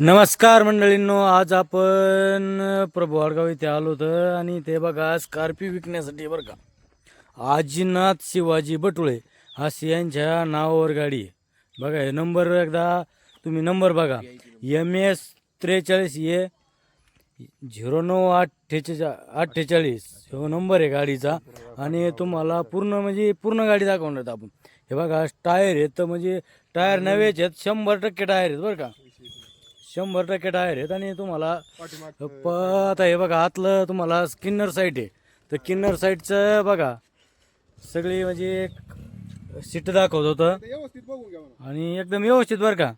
नमस्कार मंडळींनो आज आपण प्रभू वाडगाव इथे आलो होतं आणि ते बघा स्कॉर्पिओ विकण्यासाठी बरं का. आजीनाथ शिवाजी बटुळे हा यांच्या नावावर गाडी आहे. बघा हे नंबर एकदा तुम्ही नंबर बघा. एम एस त्रेचाळीस ए झिरो नऊ अठ्ठेचाळीस अठ्ठेचाळीस हो नंबर आहे गाडीचा. आणि तुम्हाला पूर्ण म्हणजे पूर्ण गाडी दाखवणार आपण. हे बघा टायर आहेत तर म्हणजे टायर नव्हेच आहेत शंभर टक्के टायर आहेत बरं का. शंभर टक्के टायर आहेत आणि तुम्हाला प आता हे बघा आतलं तुम्हाला किन्नर साईट आहे. तर किन्नर साईटचं बघा सगळी म्हणजे सीट दाखवत होतं. आणि एकदम व्यवस्थित बरं का.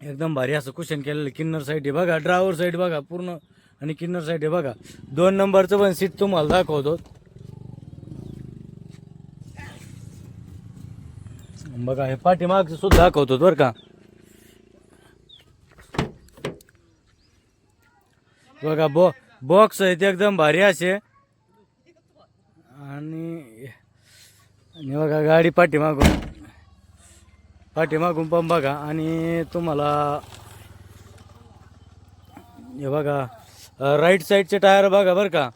एकदम भारी असं कुशन केलेलं किन्नर साईड आहे. बघा ड्रायव्हर साईड बघा पूर्ण. आणि किन्नर साईड आहे बघा. दोन नंबरचं पण सीट तुम्हाला दाखवतो. बघा हे पाठीमागचं सुद्धा दाखवतो बरं का. बघा बॉ बॉक्स आहे ते एकदम भारी असे. आणि आणि बघा गाडी पाठीमागून. पाठीमागून पण बघा. आणि तुम्हाला हे बघा राईट साईडचे टायर बघा बरं का.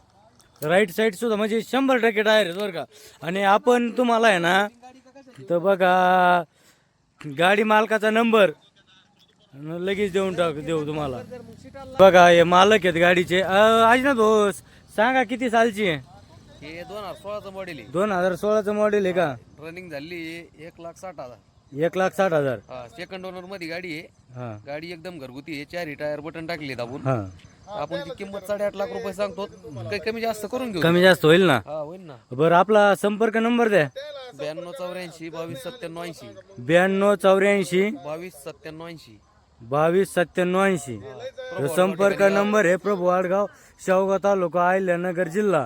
राईट साईड सुद्धा म्हणजे शंभर टक्के टायर आहेत बरं का. आणि आपण तुम्हाला आहे ना तर बघा गाडी मालकाचा नंबर लगेच देऊन टाक देऊ तुम्हाला. बघा हे मालक आहेत गाडीचे. आज ना भाऊ सांगा किती सालची आहे? हे दोन हजार सोळाचं मॉडेल आहे. दोन हजार सोळाचं मॉडेल आहे का? रनिंग झाली एक लाख साठ हजार. एक लाख साठ हजार. सेकंड ओनरमध्ये गाडी आहे. हां. गाडी एकदम घरगुती आहे. चारही टायर बटन टाकले आपण. हां. आपण ती किंमत साडेआठ लाख रुपये सांगतो. काही कमी जास्त करून घेऊ. कमी जास्त होईल ना? हा होईल ना. बरं आपला संपर्क नंबर द्या. ब्याण्णव चौऱ्याऐंशी बावीस सत्त्याण्णव ऐंशी. ब्याण्णव चौऱ्याऐंशी. बावीस सत्त्याण्णव ऐंशी. बावीस सत्त्याण्णव ऐंशी. संपर्क नंबर आहे प्रभू आडगाव शेवगाव तालुका अहिल्यानगर जिल्हा.